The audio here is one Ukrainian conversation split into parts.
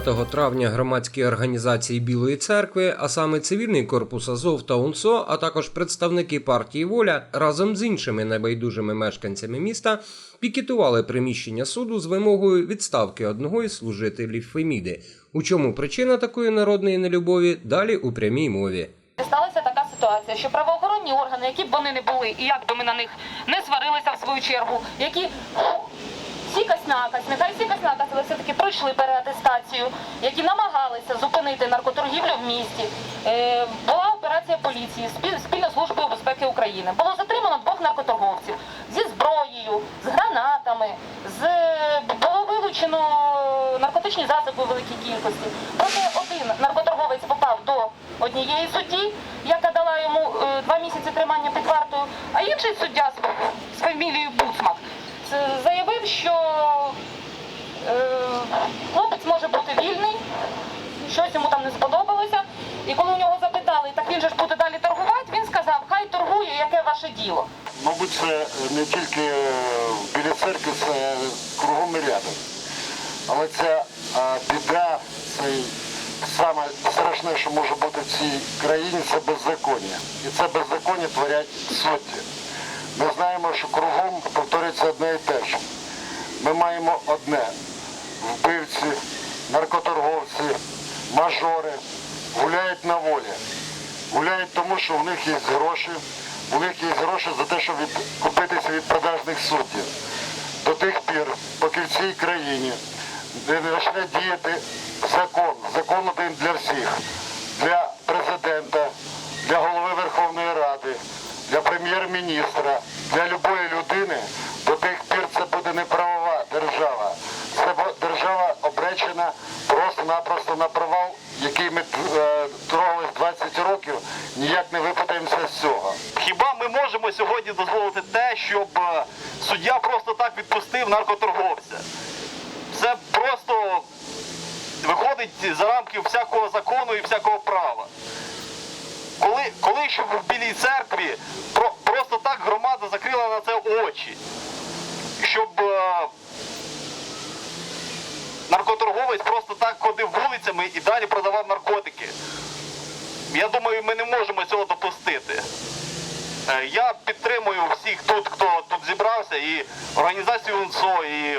9 травня громадські організації Білої церкви, а саме цивільний корпус Азов та УНСО, а також представники партії Воля разом з іншими небайдужими мешканцями міста пікетували приміщення суду з вимогою відставки одного із служителів Феміди. У чому причина такої народної нелюбові? Далі у прямій мові. Сталася така ситуація, що правоохоронні органи, які б вони не були, і як би ми на них не сварилися в свою чергу, які сікась накась, нехай сікась накась, але все-таки пройшли переатестацію, які намагалися зупинити наркоторгівлю в місті. Е, була операція поліції спільно з службою безпеки України. Було затримано двох наркоторговців зі зброєю, з гранатами, з було вилучено наркотичні засоби у великій кількості. Проте один наркоторговець попав до однієї судді, яка дала йому е, два місяці тримання під вартою, а інший суддя з, фамілією Буцмак заявив, що е, хлопець може бути вільний, щось йому там не сподобалося. І коли у нього запитали, так він же ж буде далі торгувати, він сказав, хай торгує, яке ваше діло. Мабуть, це не тільки е, біля церкви, це кругом і рядом. Але ця біда, це саме страшне, що може бути в цій країні, це беззаконня. І це беззаконня творять судді. Ми знаємо, що кругом повторюється одне і те ж. Ми маємо одне вбивці, наркоторговці, мажори гуляють на волі. Гуляють тому, що в них є гроші, у них є гроші за те, щоб відкупитися від продажних суддів. До тих пір, поки в цій країні не почне діяти закон, закон один для всіх, для президента, для голови Верховної Ради, для прем'єр-міністра, для любої людини, до тих пір це буде не правова держава. Це держава обречена просто-напросто на провал, який ми е, трогали 20 років, ніяк не випутаємося з цього. Хіба ми можемо сьогодні дозволити те, щоб е, суддя просто так відпустив наркоторговця? Це просто виходить за рамки всякого закону і всякого права. Коли, коли щоб в Білій церкві про, просто так громада закрила на це очі, щоб наркоторговець просто так ходив вулицями і далі продавав наркотики. Я думаю, ми не можемо цього допустити. Е, Я підтримую всіх тут, хто тут зібрався, і організацію УНСО, і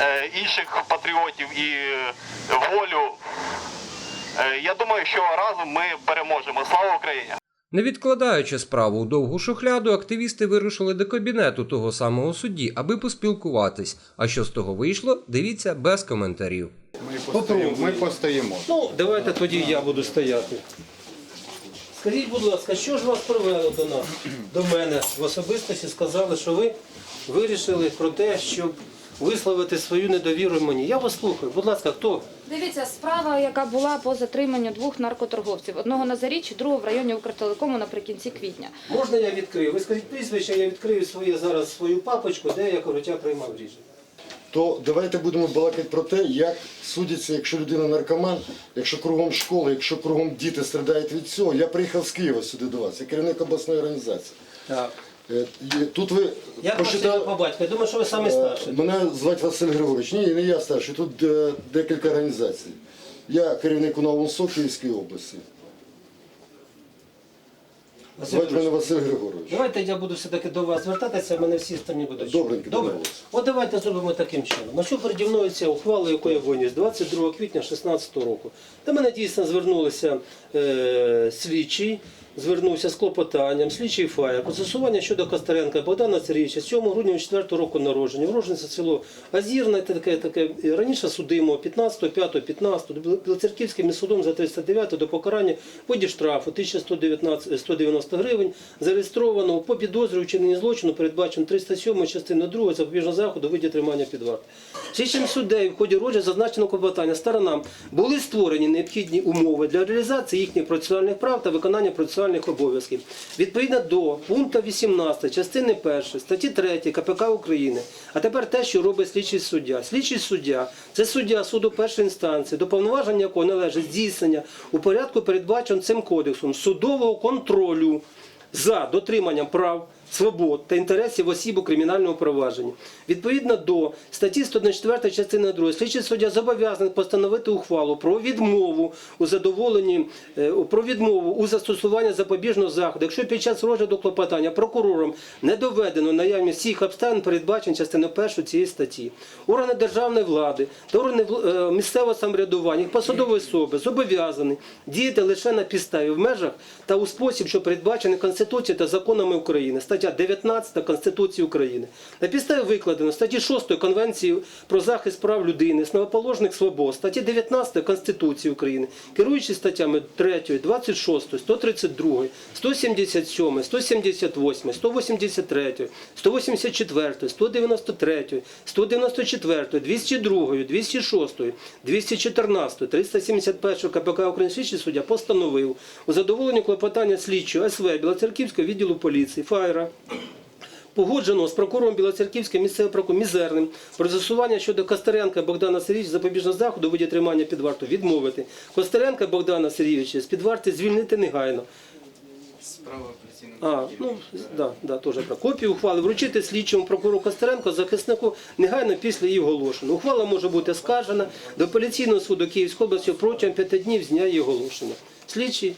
е, інших патріотів, і волю. Е, Я думаю, що разом ми переможемо. Слава Україні! Не відкладаючи справу у довгу шухляду, активісти вирушили до кабінету того самого судді, аби поспілкуватись. А що з того вийшло, дивіться без коментарів. Ми постоїмо. Ми постоїмо. Ну, давайте тоді я буду стояти. Скажіть, будь ласка, що ж вас привело до нас, до мене в особистості сказали, що ви вирішили про те, щоб висловити свою недовіру мені. Я вас слухаю. Будь ласка, хто? Дивіться, справа, яка була по затриманню двох наркоторговців, одного на Заріччі, другого в районі Укртелекому наприкінці квітня. Можна я відкрию? Ви скажіть прізвище, я відкрию своє зараз свою папочку, де я коротя приймав рішення. То давайте будемо балакати про те, як судяться, якщо людина наркоман, якщо кругом школи, якщо кругом діти страдають від цього. Я приїхав з Києва сюди до вас, я керівник обласної організації. Так. Е, Тут ви посчитали- ім'я по батьку? Я думаю, що ви самі старший. Мене звати Василь Григорович. Ні, не я старший, тут е, декілька організацій. Я керівник УНА УНСО Київської області. Василь Звати мене Григорович. Василь Григорович. Давайте я буду все-таки до вас звертатися, мене всі сторони будуть. Добренько, Добре. От давайте зробимо таким чином. На що переді мною ця ухвала, яку я виніс 22 квітня 2016 року. До мене дійсно звернулися е, слідчий, звернувся з клопотанням, слідчий фаєр, про застосування щодо Костеренка Богдана Сергійовича, 7 грудня 4 року народження, уроженця село Азірне, таке, таке, раніше судимо 15, 5, 15, Білоцерківським судом за 309 до покарання в виді штрафу 1119 190 гривень, зареєстровано по підозрі вчиненні злочину, передбачено 307 частина 2 запобіжного заходу виді тримання під вартою. Слідчим суддею в ході розгляду зазначено клопотання сторонам були створені необхідні умови для реалізації їхніх процесуальних прав та виконання процесуальних обов'язків. Відповідно до пункту 18 частини 1 статті 3 КПК України. А тепер те, що робить слідчий суддя. Слідчий суддя це суддя суду першої інстанції, до повноваження якого належить здійснення у порядку, передбаченому цим кодексом судового контролю за дотриманням прав свобод та інтересів осіб у кримінальному провадженні. Відповідно до статті 104 частини 2, слідчий суддя зобов'язаний постановити ухвалу про відмову у задоволенні е, про відмову у застосуванні запобіжного заходу, якщо під час розгляду клопотання прокурором не доведено наявність всіх обставин, передбачених частиною 1 цієї статті. Органи державної влади та органи е, місцевого самоврядування, їх посадові особи зобов'язані діяти лише на підставі в межах та у спосіб, що передбачений Конституцією та законами України, стаття 19 Конституції України. На підставі викладено статті 6 Конвенції про захист прав людини, основоположних свобод, статті 19 Конституції України, керуючи статтями 3, 26, 132, 177, 178, 183, 184, 193, 194, 202, 206, 214, 371 КПК України слідчий суддя постановив у задоволенні клопотання слідчого СВ Білоцерківського відділу поліції ФАЙРа погоджено з прокурором Білоцерківського місцевого прокурора Мізерним про застосування щодо Костеренка Богдана Сергійовича запобіжного заходу у виді тримання під варту відмовити. Костеренка Богдана Сергійовича з під варти звільнити негайно. Справа А, ну, да, да, теж так. Копію ухвали вручити слідчому прокурору Костеренко, захиснику негайно після її оголошення. Ухвала може бути скаржена до апеляційного суду Київської області протягом п'яти днів з дня її оголошення. Слідчий,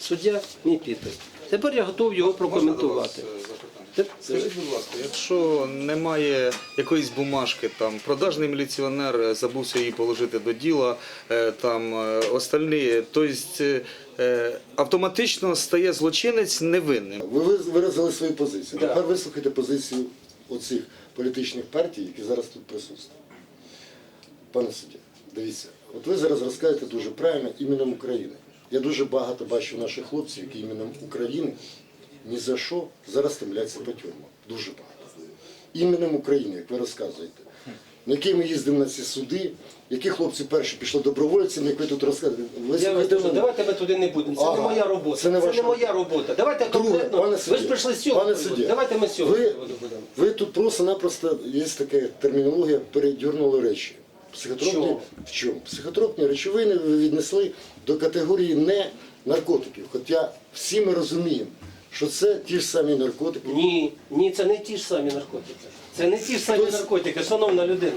суддя, мій підпис. Тепер я готовий його прокоментувати. Скажіть, будь ласка, якщо немає якоїсь бумажки, там продажний міліціонер е, забувся її положити до діла, е, там е, остальні, тобто е, автоматично стає злочинець невинним. Ви виразили свою позицію. Да. Тепер вислухайте позицію оцих політичних партій, які зараз тут присутствують. Пане суддя, дивіться, от ви зараз розказуєте дуже правильно іменем України. Я дуже багато бачу наших хлопців, які іменем України ні за що зараз стемляться по тюрмам. Дуже багато. Іменем України, як ви розказуєте. На який ми їздимо на ці суди, які хлопці перші пішли добровольцями, як ви тут розказуєте. Я вас давайте ми туди не будемо. Це Ага. не моя робота. Це не ваша моя робота. Давайте Друге, конкретно. пане ви ж прийшли з цього. Давайте ми з цього ви, ви тут просто-напросто є така термінологія, передюрнули речі. Психотропні, чому? в чому? Психотропні речовини ви віднесли до категорії не наркотиків. Хоча всі ми розуміємо, що це ті ж самі наркотики. Ні, ні, це не ті ж самі наркотики. Це не ті ж самі Хтось- наркотики, шановна людина.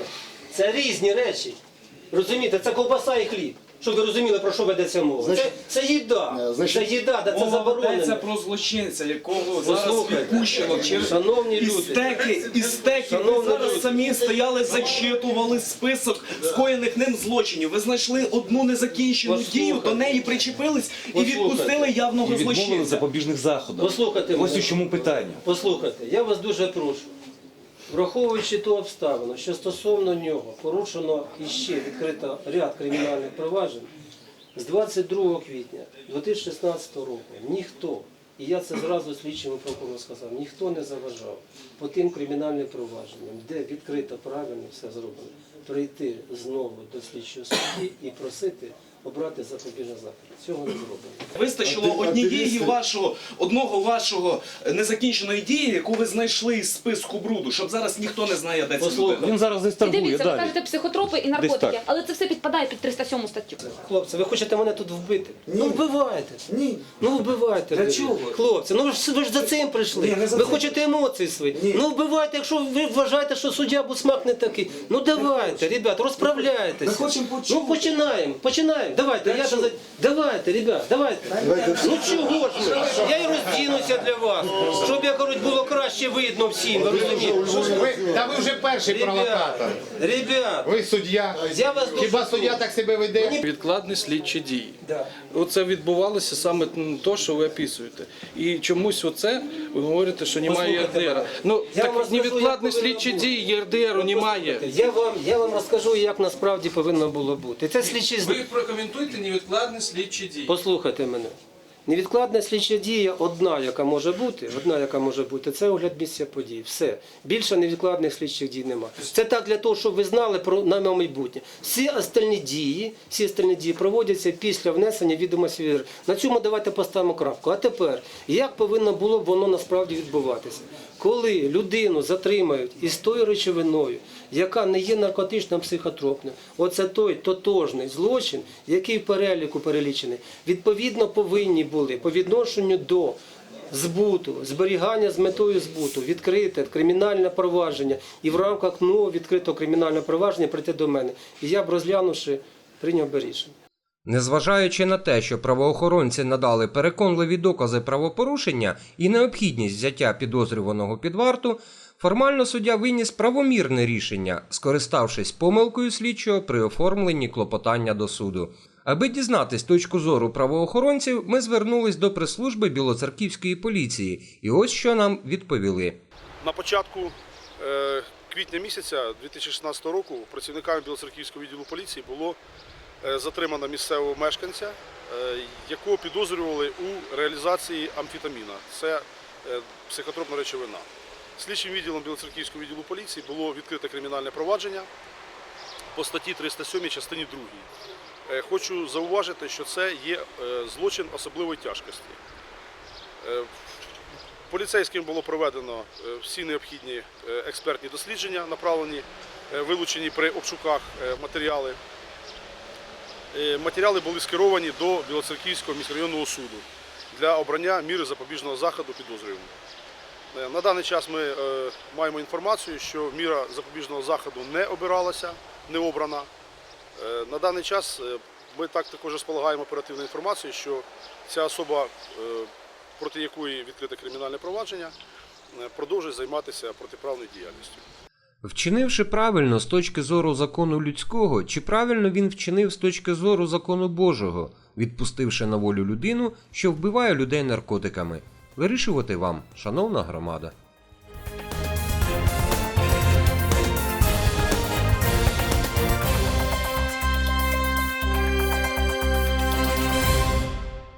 Це різні речі. Розумієте, це ковбаса і хліб. Щоб ви розуміли, про що ведеться мова. Значить- це, це їда. Е, значить- це їда, да, це Мова заборонено. про злочинця, якого зараз Послухайте, відпущено через шановні люди. стеки, і стеки. Ви Шановні зараз люди. самі стояли, зачитували список скоєних ним злочинів. Ви знайшли одну незакінчену Послухайте. дію, до неї причепились і Послухайте. відпустили явного І відмовили злочинця. запобіжних заходів. Послухайте Ось у чому питання. Послухайте, я вас дуже прошу. Враховуючи ту обставину, що стосовно нього порушено іще відкрито ряд кримінальних проваджень, з 22 квітня 2016 року ніхто, і я це зразу слідчому прокурору сказав, ніхто не заважав по тим кримінальним провадженням, де відкрито правильно все зроблено, прийти знову до слідчого судді і просити обрати запобіжний захід. Цього не зроблено. Вистачило однієї вашого одного вашого незакінченої дії, яку ви знайшли із списку бруду, щоб зараз ніхто не знає, де ця Послухайте. людина. Він зараз десь І торгує дивіться, ви далі. кажете психотропи і наркотики, так. але це все підпадає під 307 статтю. Хлопці, ви хочете мене тут вбити? Ну вбивайте. Ні. Ну вбивайте. Для чого? Хлопці, ну ви ж, ви ж за цим прийшли. Ні, не за ви цим. хочете емоції свої. Ну вбивайте, якщо ви вважаєте, що суддя Бусмак не такий. Ну давайте, ребят, розправляйтеся. Ми хочемо почути. Ну починаємо, починаємо. Давайте, я за... Давайте, ребят, давайте. Ну чого ж ми? Я і роздінуся для вас, щоб, я кажуть, було краще видно всім. Ви розумієте? Ви, та ви вже перший Ребят, провокатор. ребят, Ви суддя. я вас дуже Хіба суддя так себе веде? Відкладні слідчі дії. Да. Оце відбувалося саме те, що ви описуєте. І чомусь оце ви говорите, що немає Послухайте ЄРДР. мене. Ну Я вам так розкажу, як повинно слідчі бути. дії ЄРДРу немає. Я вам, я вам розкажу, як насправді повинно було бути. Це слідчі Ви прокоментуйте невідкладні слідчі дії. Послухайте мене. Невідкладна слідча дія одна, яка може бути, одна, яка може бути, це огляд місця подій. Все. Більше невідкладних слідчих дій нема. Це так для того, щоб ви знали про на майбутнє. Всі остальні дії, всі остальні дії проводяться після внесення відомості. На цьому давайте поставимо крапку. А тепер, як повинно було б воно насправді відбуватися? Коли людину затримають із тою речовиною, яка не є наркотичним психотропним, оце той тотожний злочин, який в переліку перелічений, відповідно повинні були по відношенню до збуту, зберігання з метою збуту, відкрите кримінальне провадження і в рамках нового відкритого кримінального провадження прийти до мене. І я б розглянувши, прийняв би рішення. Незважаючи на те, що правоохоронці надали переконливі докази правопорушення і необхідність взяття підозрюваного під варту, формально суддя виніс правомірне рішення, скориставшись помилкою слідчого при оформленні клопотання до суду. Аби дізнатись точку зору правоохоронців, ми звернулись до прес-служби Білоцерківської поліції, і ось що нам відповіли. На початку е, квітня місяця 2016 року працівниками Білоцерківського відділу поліції було е, затримано місцевого мешканця, е, якого підозрювали у реалізації амфетаміна. Це психотропна речовина. Слідчим відділом Білоцерківського відділу поліції було відкрите кримінальне провадження по статті 307 частині 2. Е, Хочу зауважити, що це є е, злочин особливої тяжкості. Е, Поліцейським було проведено всі необхідні експертні дослідження, направлені, вилучені при обшуках матеріали. Матеріали були скеровані до Білоцерківського міськрайонного суду для обрання міри запобіжного заходу підозрюваним. На даний час ми маємо інформацію, що міра запобіжного заходу не обиралася, не обрана. Е, На даний час е, ми так також розполагаємо оперативну інформацію, що ця особа, е, проти якої відкрите кримінальне провадження, продовжує займатися протиправною діяльністю. Вчинивши правильно з точки зору закону людського, чи правильно він вчинив з точки зору закону Божого, відпустивши на волю людину, що вбиває людей наркотиками? Вирішувати вам, шановна громада.